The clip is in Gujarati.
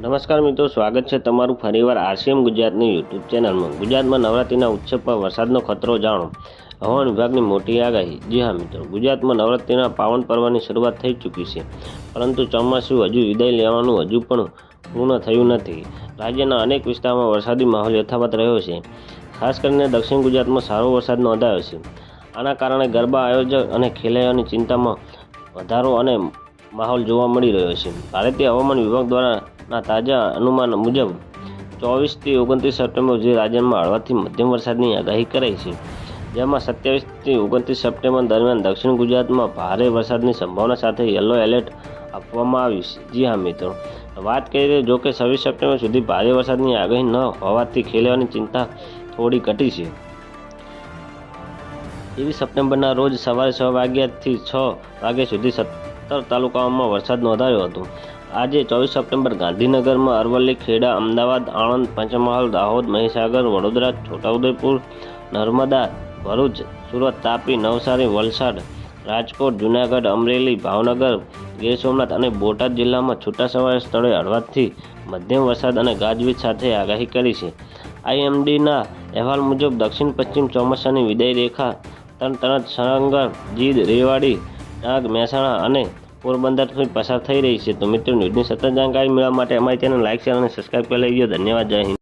નમસ્કાર મિત્રો, સ્વાગત છે તમારું ફરીવાર આરસીએમ ગુજરાતની યુટ્યુબ ચેનલમાં. ગુજરાતમાં નવરાત્રિના ઉત્સવ પર વરસાદનો ખતરો જાણો. હવામાન વિભાગની મોટી આગાહી. જી હા મિત્રો, ગુજરાતમાં નવરાત્રિના પાવન પર્વની શરૂઆત થઈ ચૂકી છે. પરંતુ ચોમાસું હજુ વિદાય લેવાનું હજુ પણ પૂર્ણ થયું નથી. રાજ્યના અનેક વિસ્તારોમાં વરસાદી માહોલ યથાવત રહ્યો છે. ખાસ કરીને દક્ષિણ ગુજરાતમાં સારો વરસાદ નોંધાયો છે. આના કારણે ગરબા આયોજક અને ખેલૈયાઓની ચિંતામાં વધારો અને માહોલ જોવા મળી રહ્યો છે. ભારતીય હવામાન વિભાગ દ્વારાના તાજા અનુમાન મુજબ ચોવીસથી ઓગણત્રીસ સપ્ટેમ્બર સુધી રાજ્યમાં હળવાથી મધ્યમ વરસાદની આગાહી કરાઈ છે. જેમાં સત્યાવીસથી ઓગણત્રીસ સપ્ટેમ્બર દરમિયાન દક્ષિણ ગુજરાતમાં ભારે વરસાદની સંભાવના સાથે યલો એલર્ટ આપવામાં આવ્યું છે. જી હા, મિત્રો. વાત કરીએ જો કે છવ્વીસ સપ્ટેમ્બર સુધી ભારે વરસાદની આગાહી ન હોવાથી ખેલવાની ચિંતા થોડી ઘટી છે. ત્રેવીસ સપ્ટેમ્બરના રોજ સવારે છ વાગ્યાથી છ વાગ્યા સુધી સત્તર તાલુકાઓમાં વરસાદ નોંધાયો હતો. આજે ચોવીસ સપ્ટેમ્બર ગાંધીનગરમાં અરવલ્લી, ખેડા, અમદાવાદ, આણંદ, પંચમહાલ, દાહોદ, મહીસાગર, વડોદરા, છોટાઉદેપુર, નર્મદા, ભરૂચ, સુરત તાપી, નવસારી, વલસાડ, રાજકોટ, જૂનાગઢ, અમરેલી, ભાવનગર, ગીર સોમનાથ અને બોટાદ જિલ્લામાં છૂટાછવાયા સ્થળે હળવાથી મધ્યમ વરસાદ અને ગાજવીજ સાથે આગાહી કરી છે. આઈએમડીના અહેવાલ મુજબ દક્ષિણ પશ્ચિમ ચોમાસાની વિદાય રેખા તરત સંગર જીદ, રેવાડી, ડાંગ, મહેસાણા અને પોરબંદરથી પસાર થઈ રહી છે. તો મિત્રો, ન્યૂઝની સતત જાણકારી મેળવવા માટે અમારી ચેનલ લાઇક શેર અને સબસ્ક્રાઈબ કરી લેજો. ધન્યવાદ. જય હિન્દ.